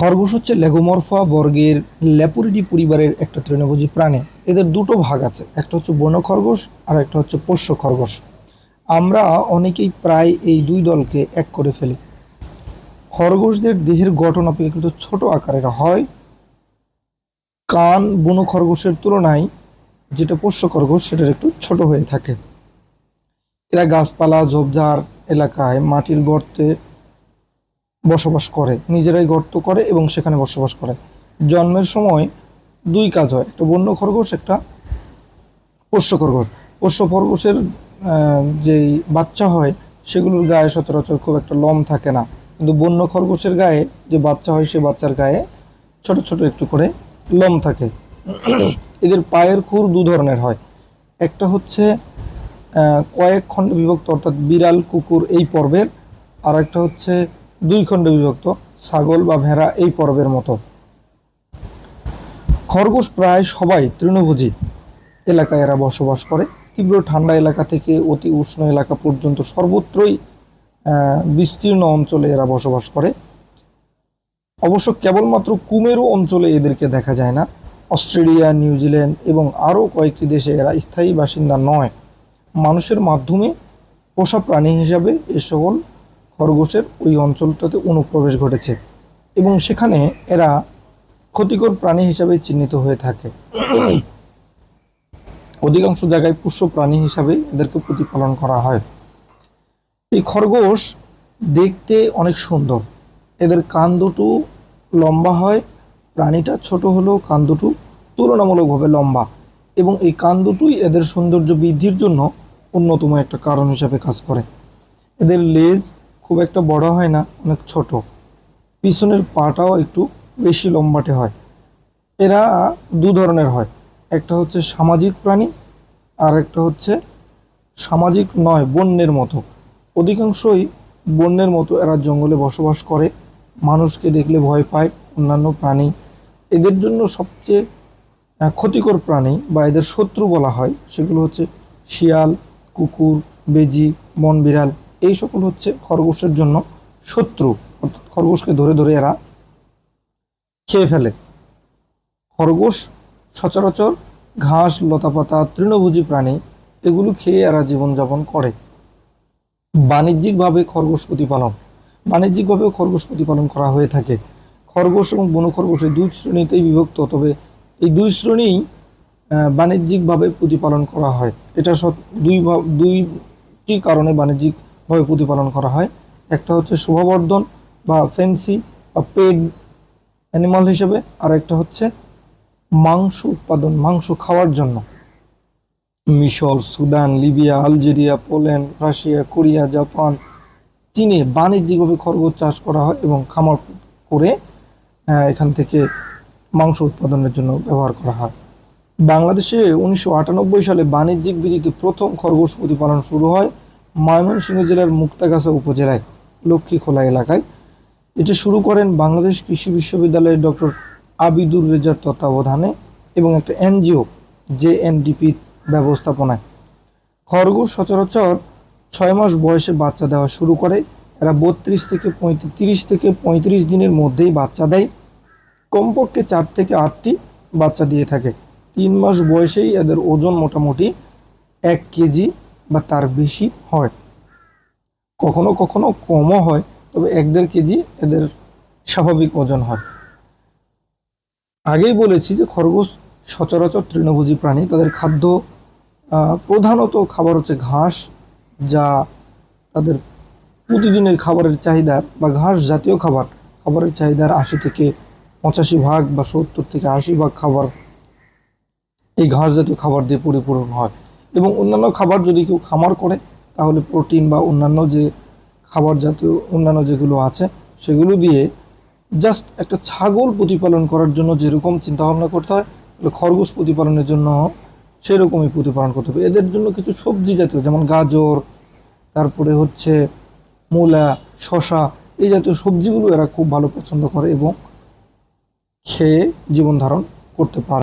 খরগোশ হচ্ছে লেগোমরফা বর্গের ল্যাপুরিডি পরিবারের একটা তৃণভোজী প্রাণী। এদের দুটো ভাগ আছে, একটা হচ্ছে বন খরগোশ আর একটা হচ্ছে পোষ্য খরগোশ। আমরা অনেকেই প্রায় এই দুই দলকে এক করে ফেলি। খরগোশদের দেহের গঠন অপেক্ষাকৃত ছোট আকারের হয়। কান বন খরগোশের তুলনায় যেটা পোষ্য খরগোশ, সেটার একটু ছোট হয়ে থাকে। এরা গাছপালা, ঝোপঝাড় এলাকায় মাটির গর্তে বসবাস করে, নিজেরাই গর্ত করে এবং সেখানে বসবাস করে। জন্মের সময় দুই কাজ হয়, একটা বন্য খরগোশ, একটা পোষ্য খরগোশ। পোষ্য খরগোশের যেই বাচ্চা হয়, সেগুলোর গায়ে সচরাচর খুব একটা লম থাকে না। কিন্তু বন্য খরগোশের গায়ে যে বাচ্চা হয়, সে বাচ্চার গায়ে ছোট ছোট একটু করে লম থাকে। এদের পায়ের খুর দু ধরনের হয়। একটা হচ্ছে কয়েক খণ্ড বিভক্ত, অর্থাৎ বিড়াল, কুকুর এই পর্বের। আর একটা হচ্ছে দুই খণ্ডে বিভক্ত, ছাগল বা ভেড়া এই পর্বের মতো। খরগোশ প্রায় সবাই তৃণভোজী। এলাকায় এরা বসবাস করে। তীব্র ঠান্ডা এলাকা থেকে অতি উষ্ণ এলাকা পর্যন্ত সর্বত্রই বিস্তীর্ণ অঞ্চলে এরা বসবাস করে। অবশ্য কেবলমাত্র কুমেরু অঞ্চলে এদেরকে দেখা যায় না। অস্ট্রেলিয়া, নিউজিল্যান্ড এবং আরও কয়েকটি দেশে এরা স্থায়ী বাসিন্দা নয়। মানুষের মাধ্যমে পোষা প্রাণী হিসাবে এ সকল খরগোশের ওই অঞ্চলটাতে অনুপ্রবেশ ঘটেছে এবং সেখানে এরা ক্ষতিকর প্রাণী হিসাবে চিহ্নিত হয়ে থাকে। অধিকাংশ জায়গায় পুষ্য প্রাণী হিসাবে এদেরকে প্রতিপালন করা হয়। এই খরগোশ দেখতে অনেক সুন্দর। এদের কান দুটো লম্বা হয়, প্রাণীটা ছোট হলেও কান দুটো তুলনামূলকভাবে লম্বা এবং এই কান দুটোই এদের সৌন্দর্য বৃদ্ধির জন্য অন্যতম একটা কারণ হিসাবে কাজ করে। এদের লেজ খুব একটা বড় হয় না, অনেক ছোট। পিছনের পাটাও একটু বেশি লম্বাটে হয়। এরা দু ধরনের হয়। একটা হচ্ছে সামাজিক প্রাণী, আর একটা হচ্ছে সামাজিক নয়, বন্যের মতো। অধিকাংশই বন্যের মতো এরা জঙ্গলে বসবাস করে। মানুষকে দেখলে ভয় পায়, অন্যান্য প্রাণী। এদের জন্য সবচেয়ে ক্ষতিকর প্রাণী বা এদের শত্রু বলা হয়, সেগুলো হচ্ছে শিয়াল, কুকুর, বেজি বন বিড়াল এই সকল হচ্ছে খরগোশের জন্য শত্রু। অর্থাৎ খরগোশকে ধরে ধরে এরা খেয়ে ফেলে। খরগোশ সচরাচর ঘাস, লতাপাতা, তৃণভোজী প্রাণী, এগুলো খেয়ে এরা জীবনযাপন করে। বাণিজ্যিকভাবে খরগোশ প্রতিপালন। বাণিজ্যিকভাবেও খরগোশ প্রতিপালন করা হয়ে থাকে। খরগোশ এবং বন খরগোশ এই দুই শ্রেণীতেই বিভক্ত, তবে এই দুই শ্রেণীই বাণিজ্যিকভাবে প্রতিপালন করা হয়। এটা দুই দুইটি কারণে বাণিজ্যিকভাবে প্রতিপালন করা হয়। একটা হচ্ছে শোভাবর্ধন বা ফেন্সি বা পেড অ্যানিমাল হিসেবে, আর একটা হচ্ছে মাংস উৎপাদন, মাংস খাওয়ার জন্য। মিশর, Sudan, Libya, Algeria, Poland, Russia, Korea, Japan, চীনে বাণিজ্যিকভাবে খরগোশ চাষ করা হয় এবং খামার করে এখান থেকে মাংস উৎপাদনের জন্য ব্যবহার করা হয়। বাংলাদেশে উনিশশো আটানব্বই সালে বাণিজ্যিক বিধিতে প্রথম খরগোশ প্রতিপালন শুরু হয়। ময়মনসিংহ জেলার মুক্তাগাছা উপজেলায় লক্ষ্মীখোলা এলাকায়। এটি শুরু করেন বাংলাদেশ কৃষি বিশ্ববিদ্যালয়ের ডক্টর আবিদুর রেজার তত্ত্বাবধানে এবং একটা এনজিও জেএনডিপির ব্যবস্থাপনায়। খরগোশ সচরাচর ছয় মাস বয়সে বাচ্চা দেওয়া শুরু করে। এরা বত্রিশ থেকে পঁয়ত্রিশ থেকে পঁয়ত্রিশ দিনের মধ্যেই বাচ্চা দেয়। কমপক্ষে চার থেকে আটটি বাচ্চা দিয়ে থাকে। তিন মাস বয়সেই এদের ওজন মোটামুটি এক কেজি বা তার বেশি হয়। কখনো কখনো কমও হয়, তবে এক দেড় কেজি এদের স্বাভাবিক ওজন হয়। আগেই বলেছি যে খরগোশ সচরাচর তৃণভোজী প্রাণী। তাদের খাদ্য প্রধানত খাবার হচ্ছে ঘাস, যা তাদের প্রতিদিনের খাবারের চাহিদা বা ঘাস জাতীয় খাবার, খাবারের চাহিদার আশি থেকে পঁচাশি ভাগ বা সত্তর থেকে আশি ভাগ খাবার এই ঘাস জাতীয় খাবার দিয়ে পরিপূরণ হয়। এবং অন্যান্য খাবার যদি কেউ খামার করে, তাহলে প্রোটিন বা অন্যান্য যে খাবার জাতীয় অন্যান্য যেগুলো আছে, সেগুলো দিয়ে জাস্ট একটা ছাগল প্রতিপালন করার জন্য যেরকম চিন্তাভাবনা করতে হয়, তাহলে খরগোশ প্রতিপালনের জন্য সেরকমই প্রতিপালন করতে হবে। এদের জন্য কিছু সবজি জাতীয়, যেমন গাজর, তারপরে হচ্ছে মূলা শশা এই জাতীয় সবজিগুলো এরা খুব ভালো পছন্দ করে এবং খেয়ে জীবন ধারণ করতে পারে।